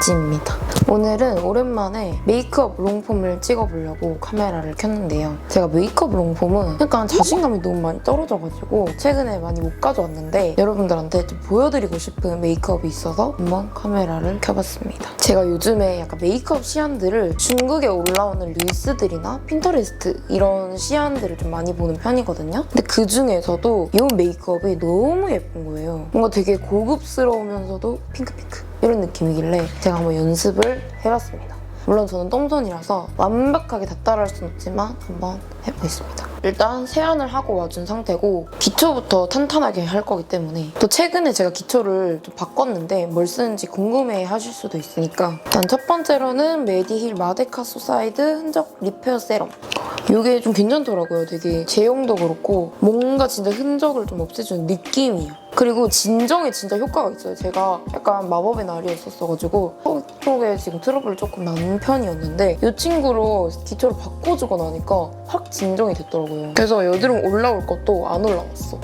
반지입니다. 오늘은 오랜만에 메이크업 롱폼을 찍어보려고 카메라를 켰는데요. 제가 메이크업 롱폼은 약간 자신감이 너무 많이 떨어져가지고 최근에 많이 못 가져왔는데 여러분들한테 좀 보여드리고 싶은 메이크업이 있어서 한번 카메라를 켜봤습니다. 제가 요즘에 약간 메이크업 시안들을 중국에 올라오는 릴스들이나 핀터레스트 이런 시안들을 좀 많이 보는 편이거든요. 근데 그 중에서도 이 메이크업이 너무 예쁜 거예요. 뭔가 되게 고급스러우면서도 핑크핑크 이런 느낌이길래 제가 한번 연습을 해봤습니다. 물론 저는 똥손이라서 완벽하게 다 따라할 순 없지만 한번 해보겠습니다. 일단 세안을 하고 와준 상태고 기초부터 탄탄하게 할 거기 때문에 또 최근에 제가 기초를 좀 바꿨는데 뭘 쓰는지 궁금해 하실 수도 있으니까 일단 첫 번째로는 메디힐 마데카 소사이드 흔적 리페어 세럼 이게 좀 괜찮더라고요. 되게 제형도 그렇고 뭔가 진짜 흔적을 좀 없애주는 느낌이에요. 그리고 진정에 진짜 효과가 있어요. 제가 약간 마법의 날이었었어가지고 속 쪽에 지금 트러블 조금 많은 편이었는데 이 친구로 기초를 바꿔주고 나니까 확 진정이 됐더라고요. 그래서 여드름 올라올 것도 안 올라왔어.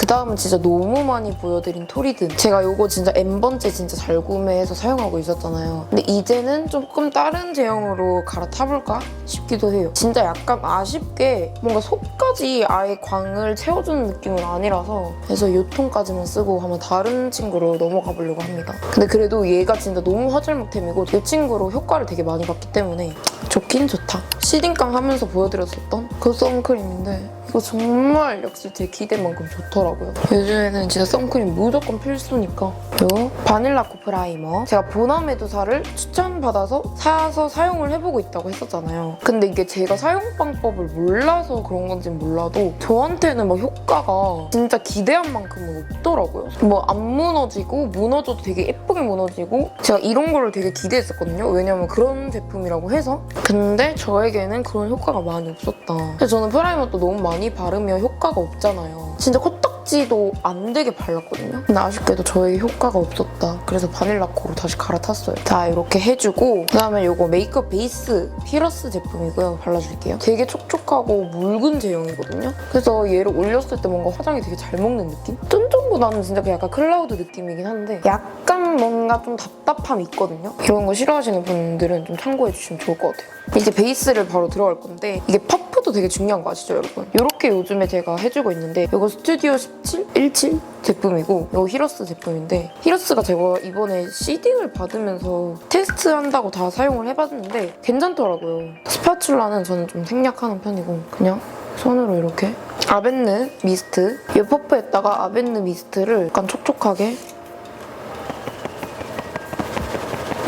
그 다음은 진짜 너무 많이 보여드린 토리든. 제가 이거 진짜 N번째 진짜 잘 구매해서 사용하고 있었잖아요. 근데 이제는 조금 다른 제형으로 갈아타볼까 싶기도 해요. 진짜 약간 아쉽게 뭔가 속까지 아예 광을 채워주는 느낌은 아니라서 그래서 이 톤까지만 쓰고 한번 다른 친구로 넘어가 보려고 합니다. 근데 그래도 얘가 진짜 너무 화잘먹템이고 이 친구로 효과를 되게 많이 봤기 때문에 좋긴 좋 다 시딩깡 하면서 보여드렸었던 그 선크림인데 이거 정말 역시 제 기대만큼 좋더라고요. 요즘에는 진짜 선크림 무조건 필수니까 요 바닐라 코 프라이머 제가 보나 메두사를 추천받아서 사서 사용을 해보고 있다고 했었잖아요. 근데 이게 제가 사용 방법을 몰라서 그런 건지 몰라도 저한테는 막 효과가 진짜 기대한 만큼은 없더라고요. 뭐 안 무너지고 무너져도 되게 예쁘게 무너지고 제가 이런 거를 되게 기대했었거든요. 왜냐면 그런 제품이라고 해서 근데 저에게는 그런 효과가 많이 없었다. 그래서 저는 프라이머도 너무 많이 바르면 효과가 없잖아요. 진짜 코딱지도 안 되게 발랐거든요. 근데 아쉽게도 저에게 효과가 없었다. 그래서 바닐라 코로 다시 갈아탔어요. 자 이렇게 해주고 그다음에 이거 메이크업 베이스 피러스 제품이고요. 발라줄게요. 되게 촉촉하고 묽은 제형이거든요. 그래서 얘를 올렸을 때 뭔가 화장이 되게 잘 먹는 느낌? 쫀쫀보다는 진짜 그 약간 클라우드 느낌이긴 한데 약간 뭔가 좀 답답함이 있거든요. 이런 거 싫어하시는 분들은 좀 참고해 주시면 좋을 것 같아요. 이제 베이스를 바로 들어갈 건데 이게 퍼프도 되게 중요한 거 아시죠 여러분? 이렇게 요즘에 제가 해주고 있는데 이거 스튜디오 17? 17 제품이고 이거 히러스 제품인데 히러스가 제가 이번에 시딩을 받으면서 테스트한다고 다 사용을 해봤는데 괜찮더라고요. 스파츌라는 저는 좀 생략하는 편이고 그냥 손으로 이렇게 아벤느 미스트 이 퍼프에다가 아벤느 미스트를 약간 촉촉하게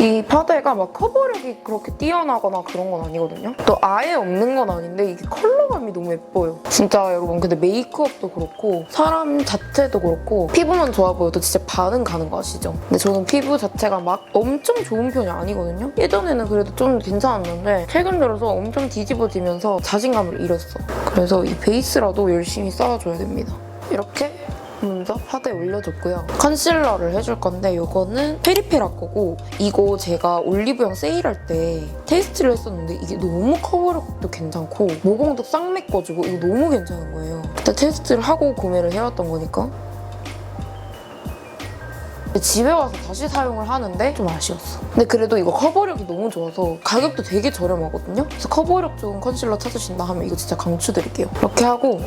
이 파데가 막 커버력이 그렇게 뛰어나거나 그런 건 아니거든요. 또 아예 없는 건 아닌데 이게 컬러감이 너무 예뻐요. 진짜 여러분 근데 메이크업도 그렇고 사람 자체도 그렇고 피부만 좋아 보여도 진짜 반응 가는 거 아시죠? 근데 저는 피부 자체가 막 엄청 좋은 편이 아니거든요. 예전에는 그래도 좀 괜찮았는데 최근 들어서 엄청 뒤집어지면서 자신감을 잃었어. 그래서 이 베이스라도 열심히 쌓아줘야 됩니다. 이렇게 먼저 파데에 올려줬고요. 컨실러를 해줄 건데 이거는 페리페라 거고 이거 제가 올리브영 세일할 때 테스트를 했었는데 이게 너무 커버력도 괜찮고 모공도 싹 메꿔주고 이거 너무 괜찮은 거예요. 그때 테스트를 하고 구매를 해왔던 거니까 집에 와서 다시 사용을 하는데 좀 아쉬웠어. 근데 그래도 이거 커버력이 너무 좋아서 가격도 되게 저렴하거든요. 그래서 커버력 좋은 컨실러 찾으신다 하면 이거 진짜 강추드릴게요. 이렇게 하고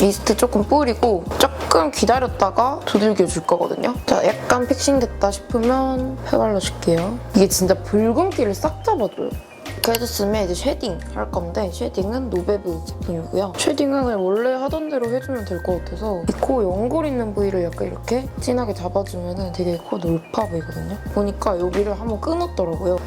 미스트 조금 뿌리고 조금 기다렸다가 두들겨 줄 거거든요. 자, 약간 픽싱됐다 싶으면 펴발라줄게요. 이게 진짜 붉은기를 싹 잡아줘요. 이렇게 해줬으면 이제 쉐딩 할 건데 쉐딩은 노베브 제품이고요. 쉐딩은 원래 하던 대로 해주면 될 것 같아서 이 코 연골 있는 부위를 약간 이렇게 진하게 잡아주면 되게 코 높아 보이거든요. 보니까 여기를 한번 끊었더라고요.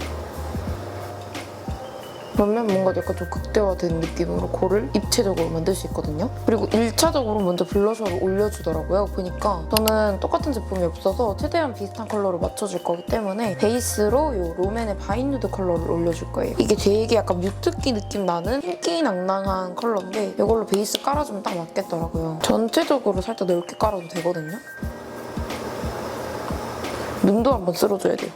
그러면 뭔가 약간 좀 극대화된 느낌으로 코를 입체적으로 만들 수 있거든요. 그리고 1차적으로 먼저 블러셔를 올려주더라고요. 보니까 저는 똑같은 제품이 없어서 최대한 비슷한 컬러로 맞춰줄 거기 때문에 베이스로 이 롬앤의 바인누드 컬러를 올려줄 거예요. 이게 되게 약간 뮤트기 느낌 나는 흰기낭낭한 컬러인데 이걸로 베이스 깔아주면 딱 맞겠더라고요. 전체적으로 살짝 넓게 깔아도 되거든요. 눈도 한번 쓸어줘야 돼요.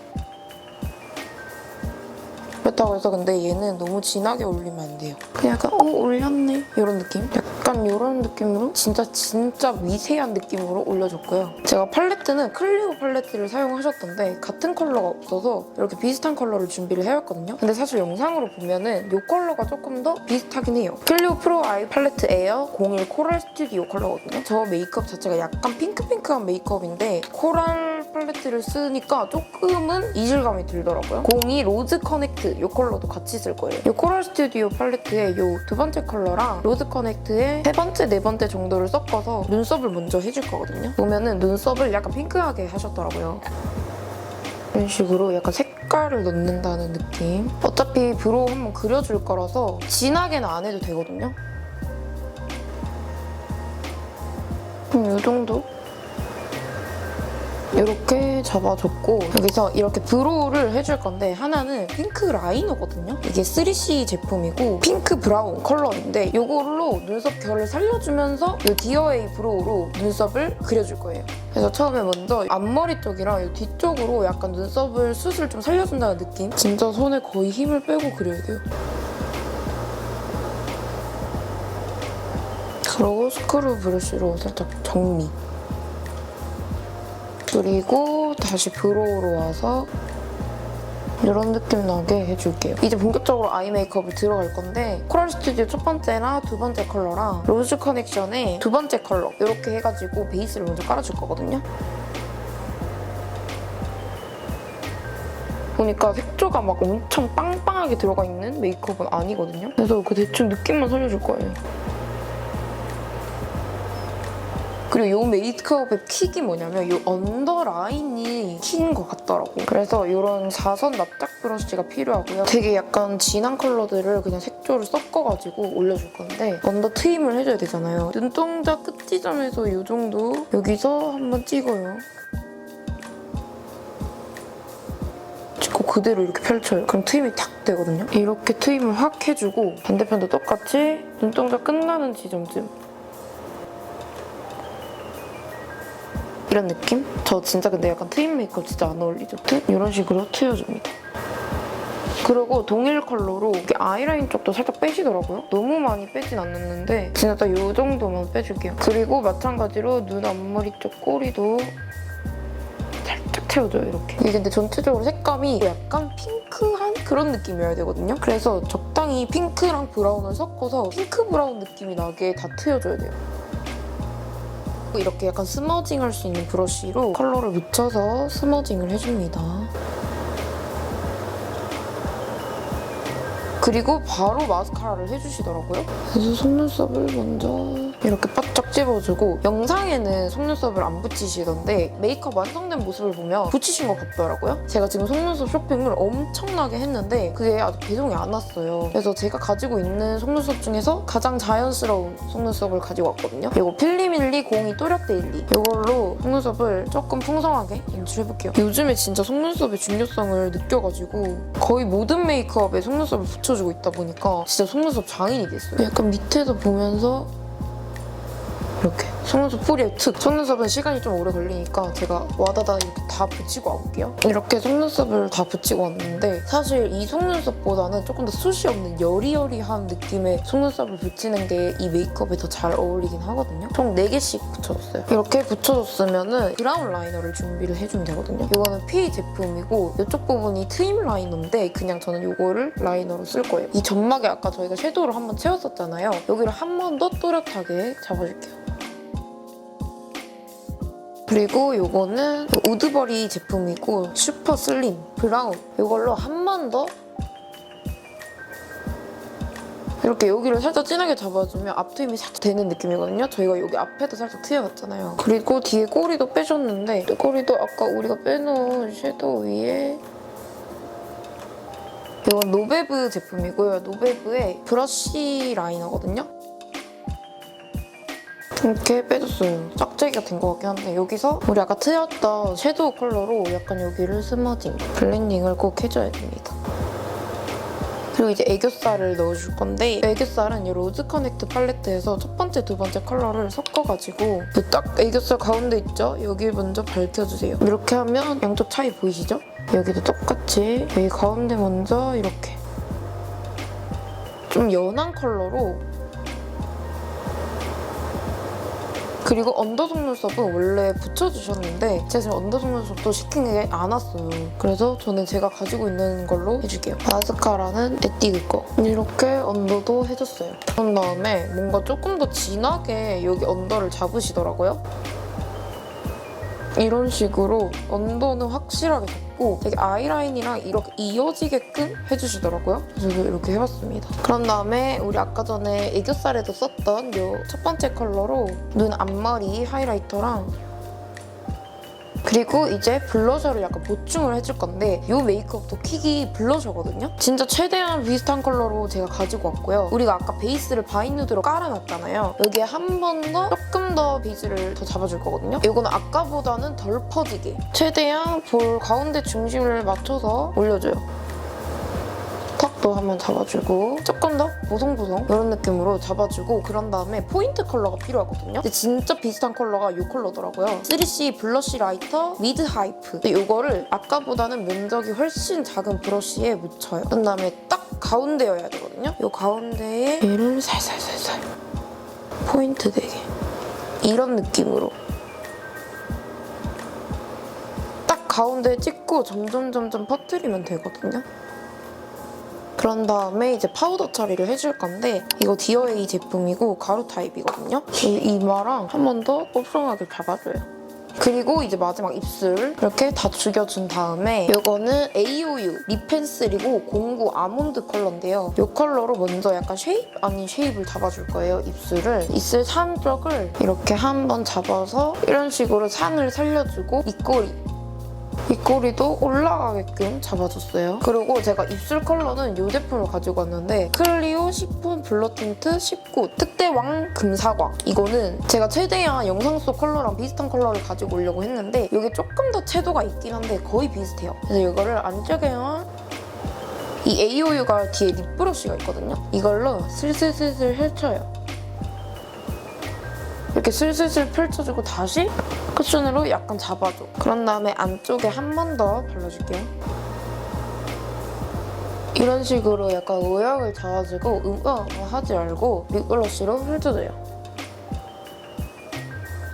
그렇다고 해서 근데 얘는 너무 진하게 올리면 안 돼요. 그냥 약간 어 올렸네 이런 느낌? 약간 이런 느낌으로 진짜 진짜 미세한 느낌으로 올려줬고요. 제가 팔레트는 클리오 팔레트를 사용하셨던데 같은 컬러가 없어서 이렇게 비슷한 컬러를 준비를 해왔거든요. 근데 사실 영상으로 보면은 이 컬러가 조금 더 비슷하긴 해요. 클리오 프로 아이 팔레트 에어 01 코랄 스튜디오 컬러거든요. 저 메이크업 자체가 약간 핑크핑크한 메이크업인데 코랄 팔레트를 쓰니까 조금은 이질감이 들더라고요. 02 로즈 커넥트 이 컬러도 같이 쓸 거예요. 이 코랄 스튜디오 팔레트의 이 두 번째 컬러랑 로즈 커넥트의 세 번째, 네 번째 정도를 섞어서 눈썹을 먼저 해줄 거거든요. 보면은 눈썹을 약간 핑크하게 하셨더라고요. 이런 식으로 약간 색깔을 넣는다는 느낌. 어차피 브로우 한번 그려줄 거라서 진하게는 안 해도 되거든요. 음, 이 정도? 이렇게 잡아줬고 여기서 이렇게 브로우를 해줄 건데 하나는 핑크 라이너거든요. 이게 3C 제품이고 핑크 브라운 컬러인데 이걸로 눈썹 결을 살려주면서 이 디어웨이 브로우로 눈썹을 그려줄 거예요. 그래서 처음에 먼저 앞머리 쪽이랑 이 뒤쪽으로 약간 눈썹을 숱을 좀 살려준다는 느낌? 진짜 손에 거의 힘을 빼고 그려야 돼요. 그리고 스크루 브러쉬로 살짝 정리. 그리고 다시 브로우로 와서 이런 느낌 나게 해줄게요. 이제 본격적으로 아이 메이크업을 들어갈 건데 코랄 스튜디오 첫 번째나 두 번째 컬러랑 로즈 커넥션의 두 번째 컬러 이렇게 해가지고 베이스를 먼저 깔아줄 거거든요. 보니까 색조가 막 엄청 빵빵하게 들어가 있는 메이크업은 아니거든요. 그래서 그 대충 느낌만 살려줄 거예요. 그리고 이 메이크업의 킥이 뭐냐면 이 언더라인이 킥인 것 같더라고. 그래서 이런 4선 납작 브러쉬가 필요하고요. 되게 약간 진한 컬러들을 그냥 색조를 섞어가지고 올려줄 건데 언더 트임을 해줘야 되잖아요. 눈동자 끝 지점에서 이 정도 여기서 한번 찍어요. 찍고 그대로 이렇게 펼쳐요. 그럼 트임이 탁 되거든요. 이렇게 트임을 확 해주고 반대편도 똑같이 눈동자 끝나는 지점쯤 이런 느낌? 저 진짜 근데 약간 트임 메이크업 진짜 안 어울리죠? 이런 식으로 트여줍니다. 그리고 동일 컬러로 아이라인 쪽도 살짝 빼시더라고요. 너무 많이 빼진 않았는데 진짜 딱 이 정도만 빼줄게요. 그리고 마찬가지로 눈 앞머리 쪽 꼬리도 살짝 채워줘요, 이렇게. 이게 근데 전체적으로 색감이 약간 핑크한 그런 느낌이어야 되거든요. 그래서 적당히 핑크랑 브라운을 섞어서 핑크 브라운 느낌이 나게 다 트여줘야 돼요. 이렇게 약간 스머징 할 수 있는 브러쉬로 컬러를 묻혀서 스머징을 해줍니다. 그리고 바로 마스카라를 해주시더라고요. 그래서 속눈썹을 먼저 이렇게 바짝 찝어주고 영상에는 속눈썹을 안 붙이시던데 메이크업 완성된 모습을 보면 붙이신 것 같더라고요. 제가 지금 속눈썹 쇼핑을 엄청나게 했는데 그게 아직 배송이 안 왔어요. 그래서 제가 가지고 있는 속눈썹 중에서 가장 자연스러운 속눈썹을 가지고 왔거든요. 이거 필리밀리 02 또렷대 12 이걸로 속눈썹을 조금 풍성하게 연출해볼게요. 요즘에 진짜 속눈썹의 중요성을 느껴가지고 거의 모든 메이크업에 속눈썹을 붙여주고 있다 보니까 진짜 속눈썹 장인이 됐어요. 약간 밑에서 보면서 이렇게. 속눈썹 뿌리에 툭 속눈썹은 시간이 좀 오래 걸리니까 제가 와다다 이렇게 다 붙이고 와볼게요. 이렇게 속눈썹을 다 붙이고 왔는데 사실 이 속눈썹보다는 조금 더 숱이 없는 여리여리한 느낌의 속눈썹을 붙이는 게 이 메이크업에 더 잘 어울리긴 하거든요. 총 4개씩 붙여줬어요. 이렇게 붙여줬으면 브라운 라이너를 준비를 해주면 되거든요. 이거는 P 제품이고 이쪽 부분이 트임 라이너인데 그냥 저는 이거를 라이너로 쓸 거예요. 이 점막에 아까 저희가 섀도우를 한번 채웠었잖아요. 여기를 한 번 더 또렷하게 잡아줄게요 그리고 이거는 우드버리 제품이고 슈퍼 슬림 브라운 이걸로 한 번 더 이렇게 여기를 살짝 진하게 잡아주면 앞트임이 살짝 되는 느낌이거든요. 저희가 여기 앞에도 살짝 트여놨잖아요. 그리고 뒤에 꼬리도 빼줬는데 이 꼬리도 아까 우리가 빼놓은 섀도우 위에 이건 노베브 제품이고요. 노베브의 브러쉬 라이너거든요. 이렇게 빼줬어요. 짝짝이가 된 것 같긴 한데 여기서 우리 아까 트였던 섀도우 컬러로 약간 여기를 스머징, 블렌딩을 꼭 해줘야 됩니다. 그리고 이제 애교살을 넣어줄 건데 애교살은 이 로즈 커넥트 팔레트에서 첫 번째, 두 번째 컬러를 섞어가지고 그딱 애교살 가운데 있죠? 여기 먼저 밝혀주세요. 이렇게 하면 양쪽 차이 보이시죠? 여기도 똑같이 여기 가운데 먼저 이렇게 좀 연한 컬러로 그리고 언더 속눈썹은 원래 붙여주셨는데 제가 지금 언더 속눈썹도 시킨 게 안 왔어요. 그래서 저는 제가 가지고 있는 걸로 해줄게요. 마스카라는 에뛰드 거. 이렇게 언더도 해줬어요. 그런 다음에 뭔가 조금 더 진하게 여기 언더를 잡으시더라고요. 이런 식으로 언더는 확실하게 잡고 되게 아이라인이랑 이렇게 이어지게끔 해주시더라고요. 그래서 이렇게 해봤습니다. 그런 다음에 우리 아까 전에 애교살에도 썼던 이 첫 번째 컬러로 눈 앞머리 하이라이터랑 그리고 이제 블러셔를 약간 보충을 해줄 건데 이 메이크업도 킥이 블러셔거든요. 진짜 최대한 비슷한 컬러로 제가 가지고 왔고요. 우리가 아까 베이스를 바이누드로 깔아놨잖아요. 여기에 한 번 더 더 베이스를 더 잡아줄 거거든요. 이거는 아까보다는 덜 퍼지게 최대한 볼 가운데 중심을 맞춰서 올려줘요. 턱도 한번 잡아주고 조금 더 보송보송 이런 느낌으로 잡아주고 그런 다음에 포인트 컬러가 필요하거든요. 근데 진짜 비슷한 컬러가 이 컬러더라고요. 3C 블러쉬 라이터 미드 하이프. 이거를 아까보다는 면적이 훨씬 작은 브러쉬에 묻혀요. 그런 다음에 딱 가운데여야 되거든요. 이 가운데에 얘를 살살살살 포인트 되게 이런 느낌으로 딱 가운데 찍고 점점 점점 퍼뜨리면 되거든요. 그런 다음에 이제 파우더 처리를 해줄 건데 이거 디어에이 제품이고 가루 타입이거든요. 이 이마랑 한 번 더 뽀송하게 잡아줘요. 그리고 이제 마지막 입술 이렇게 다 죽여준 다음에 이거는 AOU 립 펜슬이고 공구 아몬드 컬러인데요. 이 컬러로 먼저 약간 쉐입 아닌 쉐입을 잡아줄 거예요. 입술을 입술 산 쪽을 이렇게 한번 잡아서 이런 식으로 산을 살려주고 입꼬리 입꼬리도 올라가게끔 잡아줬어요. 그리고 제가 입술 컬러는 이 제품을 가지고 왔는데 클리오 10분 블러 틴트 19 특대왕 금사과 이거는 제가 최대한 영상 속 컬러랑 비슷한 컬러를 가지고 오려고 했는데 이게 조금 더 채도가 있긴 한데 거의 비슷해요. 그래서 이거를 안쪽에만 이 AOU가 뒤에 립 브러쉬가 있거든요. 이걸로 슬슬슬슬 펼쳐요. 이렇게 슬슬슬 펼쳐주고 다시 쿠션으로 약간 잡아줘. 그런 다음에 안쪽에 한 번 더 발라줄게요. 이런 식으로 약간 의욕을 잡아주고 음어 하지 말고 립글러쉬로 펼쳐줘요.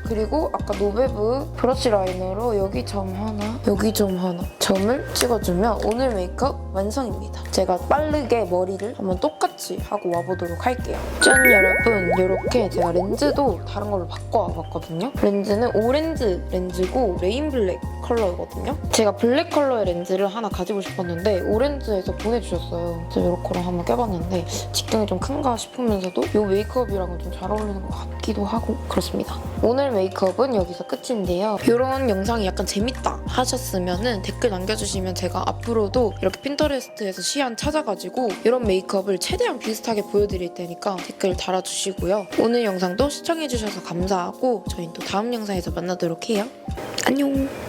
그리고 아까 노베브 브러쉬 라이너로 여기 점 하나, 여기 점 하나 점을 찍어주면 오늘 메이크업 완성입니다. 제가 빠르게 머리를 한번 똑같이 하고 와보도록 할게요. 짠 여러분, 이렇게 제가 렌즈도 다른 걸로 바꿔와봤거든요. 렌즈는 오렌지 렌즈고 레인블랙 컬러거든요. 제가 블랙 컬러의 렌즈를 하나 가지고 싶었는데 오렌지에서 보내주셨어요. 그래서 이렇게로 한번 껴봤는데 직등이 좀 큰가 싶으면서도 이 메이크업이랑은 좀 잘 어울리는 것 같기도 하고 그렇습니다. 오늘 메이크업은 여기서 끝인데요. 이런 영상이 약간 재밌다 하셨으면 댓글 남겨주시면 제가 앞으로도 이렇게 핀터레스트에서 시안 찾아가지고 이런 메이크업을 최대한 비슷하게 보여드릴 테니까 댓글 달아주시고요. 오늘 영상도 시청해주셔서 감사하고 저희는 또 다음 영상에서 만나도록 해요. 안녕!